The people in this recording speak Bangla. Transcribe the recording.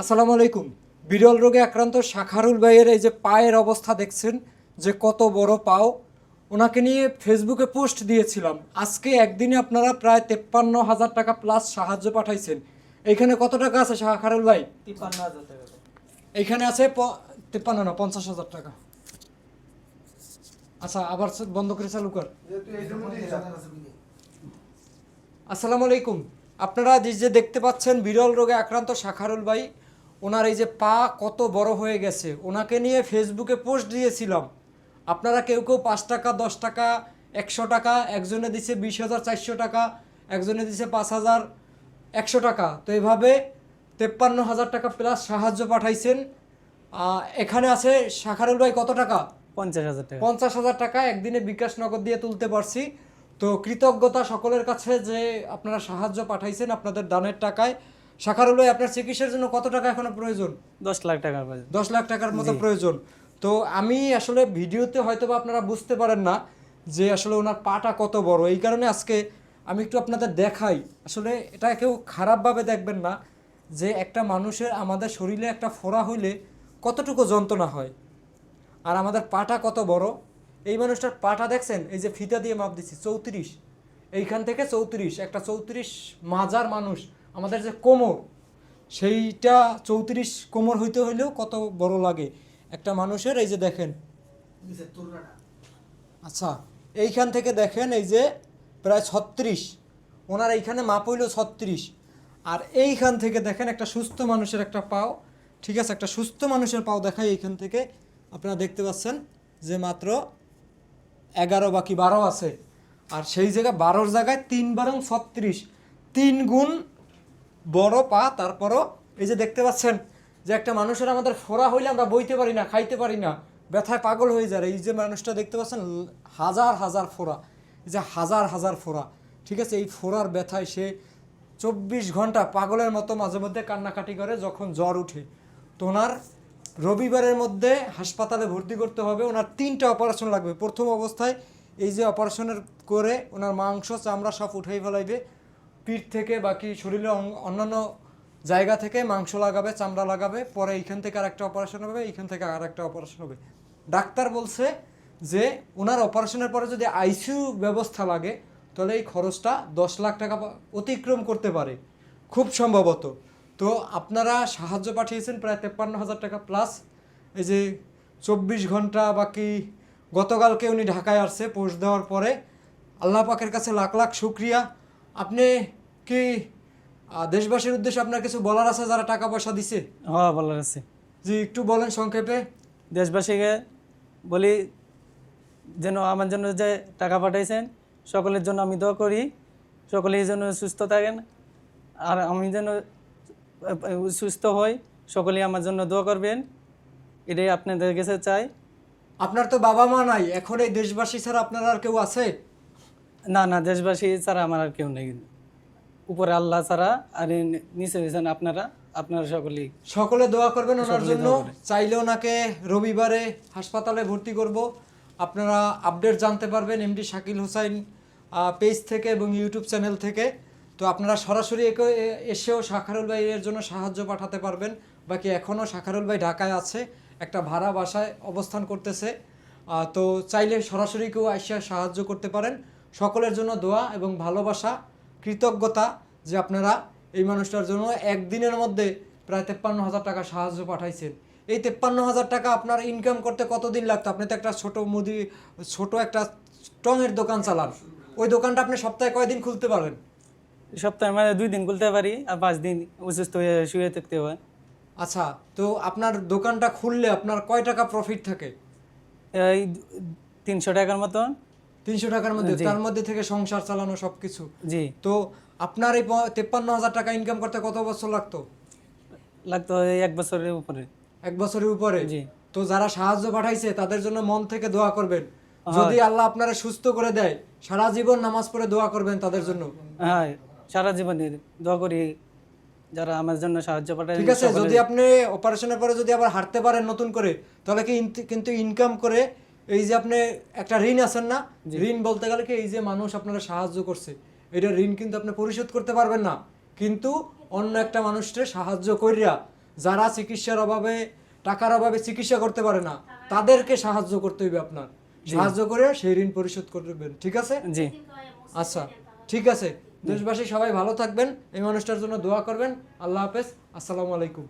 আসসালামু আলাইকুম। বিরল রোগে আক্রান্ত শাখারুল ভাইয়ের এই যে পায়ের অবস্থা দেখছেন যে কত বড় পাও ওনাকে নিয়ে ফেসবুকে পোস্ট দিয়েছিলাম। আজকে একদিনে আপনারা প্রায় তেপ্পান্ন হাজার টাকা প্লাস সাহায্য পাঠাইছেন। এইখানে কত টাকা আছে শাখারুল ভাই? তিপ্পান্ন হাজার টাকা। এইখানে আছে তেপ্পান্ন না পঞ্চাশ হাজার টাকা। আচ্ছা আবার বন্ধ করে চালু কর। আসসালামু আলাইকুম। আপনারা যে যে দেখতে পাচ্ছেন বিরল রোগে আক্রান্ত শাখারুল ভাই ওনার এই যে পা কত বড় হয়ে গেছে ওনাকে নিয়ে ফেসবুকে পোস্ট দিয়েছিলাম। আপনারা কেউ কেউ পাঁচ টাকা দশ টাকা একশো টাকা একজনে দিছে বিশ হাজার চারশো টাকা একজনে দিছে পাঁচ হাজার একশো টাকা। তো এভাবে তেপ্পান্ন হাজার টাকা প্লাস সাহায্য পাঠাইছেন। এখানে আছে শাখারুল ভাই কত টাকা? পঞ্চাশ হাজার টাকা। পঞ্চাশ হাজার টাকা একদিনে বিকাশ নগদ দিয়ে তুলতে পারছি। তো কৃতজ্ঞতা সকলের কাছে যে আপনারা সাহায্য পাঠাইছেন আপনাদের দানের টাকায়। শাখারুল ভাই আপনার চিকিৎসার জন্য কত টাকা এখনও প্রয়োজন? দশ লাখ টাকার দশ লাখ টাকার মতো প্রয়োজন। তো আমি আসলে ভিডিওতে হয়তো বা আপনারা বুঝতে পারেন না যে আসলে ওনার পাটা কত বড়। এই কারণে আজকে আমি একটু আপনাদের দেখাই। আসলে এটা কেউ খারাপভাবে দেখবেন না যে একটা মানুষের আমাদের শরীরে একটা ফোড়া হইলে কতটুকু যন্ত্রণা হয়। আর আমাদের পাটা কত বড়? এই মানুষটার পাটা দেখছেন? এই যে ফিতা দিয়ে মাপ দিচ্ছি চৌত্রিশ। এইখান থেকে চৌত্রিশ একটা চৌত্রিশ মাজার মানুষ আমাদের যে কোমর সেইটা চৌত্রিশ কোমর হইতে হইলেও কত বড় লাগে? একটা মানুষের এই যে দেখেন। আচ্ছা এইখান থেকে দেখেন এই যে প্রায় ছত্রিশ। ওনার এইখানে মাপ হইল ছত্রিশ। আর এইখান থেকে দেখেন একটা সুস্থ মানুষের একটা পাও। ঠিক আছে একটা সুস্থ মানুষের পাও দেখায় এইখান থেকে। আপনারা দেখতে পাচ্ছেন যে মাত্র এগারো, বাকি বারো আছে। আর সেই জায়গায় বারোর জায়গায় তিন বারং ছত্রিশ। তিন গুণ বড় পা, তারপরও এই যে দেখতে পাচ্ছেন যে একটা মানুষের আমাদের ফোড়া হইলে আমরা বইতে পারি না, খাইতে পারি না, ব্যথায় পাগল হয়ে যায়। এই যে মানুষটা দেখতে পাচ্ছেন, হাজার হাজার ফোড়া। এই যে হাজার হাজার ফোড়া। ঠিক আছে, এই ফোড়ার ব্যথায় সে চব্বিশ ঘণ্টা পাগলের মতো মাঝে মধ্যে কান্নাকাটি করে যখন জ্বর উঠে। তো ওনার রবিবারের মধ্যে হাসপাতালে ভর্তি করতে হবে। ওনার তিনটা অপারেশন লাগবে। প্রথম অবস্থায় এই যে অপারেশনের করে ওনার মাংস, চামড়া সব উঠেই ফেলাইবে। পিঠ থেকে বাকি শরীরের অন্যান্য জায়গা থেকে মাংস লাগাবে, চামড়া লাগাবে। পরে এইখান থেকে আরেকটা অপারেশন হবে, এইখান থেকে আর একটা অপারেশন হবে। ডাক্তার বলছে যে, ওনার অপারেশনের পরে যদি আইসিইউ ব্যবস্থা লাগে, তাহলে এই খরচটা দশ লাখ টাকা অতিক্রম করতে পারে। খুব সম্ভবত। তো আপনারা সাহায্য পাঠিয়েছেন প্রায় তেপ্পান্ন হাজার টাকা প্লাস এই যে চব্বিশ ঘণ্টা বাকি গতকালকে উনি ঢাকায় আসছে পোস্ট দেওয়ার পরে। আল্লাহ পাকের কাছে লাখ লাখ শুক্রিয়া। আপনি কি দেশবাসীর উদ্দেশ্যে আপনার কিছু বলার আছে যারা টাকা পয়সা দিছে? হ্যাঁ বলার আছে। জি একটু বলেন সংক্ষেপে। দেশবাসীকে বলি যেন আমার জন্য যে টাকা পাঠাইছেন সকলের জন্য আমি দোয়া করি। সকলেই যেন সুস্থ থাকেন। আর আমি যেন সুস্থ হই সকলেই আমার জন্য দোয়া করবেন। এটাই আপনাদের কাছে চাই। আপনার তো বাবা মা নাই এখন এই দেশবাসী ছাড়া আপনার আর কেউ আছে? না না দেশবাসী ছাড়া আমার আর কেউ নেই। উপরে আল্লাহ ছাড়া আর নিচে দিয়েছেন আপনারা আপনারা সকলেই। সকলে দোয়া করবেন ওনার জন্য। চাইলে ওনাকে রবিবারে হাসপাতালে ভর্তি করব। আপনারা আপডেট জানতে পারবেন এমডি শাকিল হোসাইন পেজ থেকে এবং ইউটিউব চ্যানেল থেকে। তো আপনারা সরাসরি এসেও শাখারুল ভাইয়ের জন্য সাহায্য পাঠাতে পারবেন। বাকি এখনও শাখারুল ভাই ঢাকায় আছে, একটা ভাড়া বাসায় অবস্থান করতেছে। তো চাইলে সরাসরি কেউ আসিয়া সাহায্য করতে পারেন। সকলের জন্য দোয়া এবং ভালোবাসা, কৃতজ্ঞতা যে আপনারা এই মানুষটার জন্য একদিনের মধ্যে প্রায় তেপ্পান্ন হাজার টাকা সাহায্য পাঠাইছেন। এই তেপ্পান্ন হাজার টাকা আপনার ইনকাম করতে কতদিন লাগতো? আপনি তো একটা ছোটো মুদি, ছোট একটা টঙের দোকান চালান। ওই দোকানটা আপনি সপ্তাহে কয়দিন খুলতে পারেন? সপ্তাহে মানে দুই দিন খুলতে পারি আর পাঁচ দিন অসুস্থ হয়ে শুয়ে থাকতে হয়। আচ্ছা তো আপনার দোকানটা খুললে আপনার কয় টাকা প্রফিট থাকে? এই তিনশো টাকার মতন। তিনশো টাকার মধ্যে তার মধ্যে থেকে সংসার চালানো সব কিছু জি। তো আপনার এই তেপ্পান্ন হাজার টাকা ইনকাম করতে কত বছর লাগতো? লাগতো এক বছরের উপরে। এক বছরের উপরে? জি। তো যারা সাহায্য পাঠাইছে তাদের জন্য মন থেকে দোয়া করবেন। যদি আল্লাহ আপনারা সুস্থ করে দেয় সারা জীবন নামাজ পড়ে দোয়া করবেন তাদের জন্য। হ্যাঁ। সারা জীবন দোয়া করি যারা আমার জন্য সাহায্য পাঠায়। ঠিক আছে যদি আপনি অপারেশনের পরে যদি আবার হাঁটতে পারেন নতুন করে তাহলে কি কিন্তু ইনকাম করে এই যে আপনি একটা ঋণ আছেন না? ঋণ বলতে গেলে কি এই যে মানুষ আপনারা সাহায্য করছে এটা ঋণ কিন্তু আপনি পরিশোধ করতে পারবেন না। কিন্তু অন্য একটা মানুষকে সাহায্য করিয়া যারা চিকিৎসার অভাবে টাকার অভাবে চিকিৎসা করতে পারে না তাদেরকে সাহায্য করতে হইবে আপনার। সাহায্য করে সেই ঋণ পরিশোধ করবেন ঠিক আছে? জি। আচ্ছা ঠিক আছে। দেশবাসী সবাই ভালো থাকবেন এই মানুষটার জন্য দোয়া করবেন। আল্লাহ হাফেজ আসসালামু আলাইকুম।